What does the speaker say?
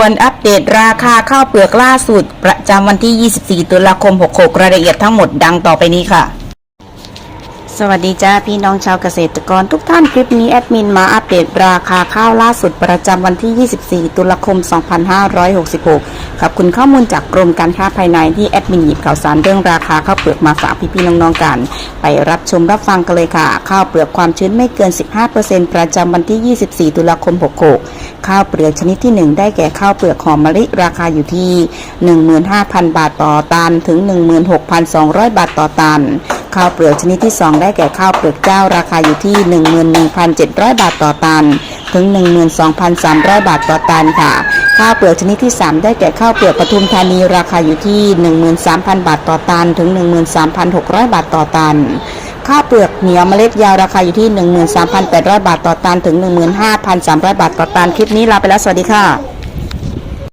ควนอัปเดตราคาข้าวเปลือกล่าสุด ประจำวันที่ 24 ตุลาคม 66 รายละเอียดทั้งหมดดังต่อไปนี้ค่ะ สวัสดีจ้าพี่น้องชาวเกษตรกรทุกท่านคลิปนี้แอดมินมาอัปเดตราคาข้าวล่าสุดประจำวันที่ 24 ตุลาคม 2566ครับคุณข้อมูลจากกรมการค้าภายในที่แอดมินหยิบข่าวสารเรื่องราคาข้าวเปลือกมาฝากพี่ๆน้องๆกัน ไปรับชมรับฟังกันเลยค่ะ ข้าวเปลือกความชื้นไม่เกิน 15%ประจำวันที่ 24 ตุลาคม 66 ข้าวเปลือกชนิดที่ 1 ได้แก่ข้าวเปลือกหอมมะลิราคาอยู่ที่ 15,000 บาทต่อตันถึง 16,200 บาทต่อตัน ข้าวเปลือกชนิดที่ 2 ได้แก่ข้าวเปลือกเจ้าราคาอยู่ที่ 11,700 บาทต่อตัน ถึง 12,300 บาทต่อตันค่ะ ข้าวเปลือกชนิดที่ 3 ได้แก่ข้าวเปลือกปทุมธานีราคาอยู่ที่ 13,000 บาทต่อตัน ถึง 13,600 บาทต่อตันข้าวเปลือกเหนียวเมล็ดยาวราคาอยู่ที่ 13,800 บาทต่อตัน ถึง 15,300 บาทต่อตัน คลิปนี้ลาไปแล้ว สวัสดีค่ะ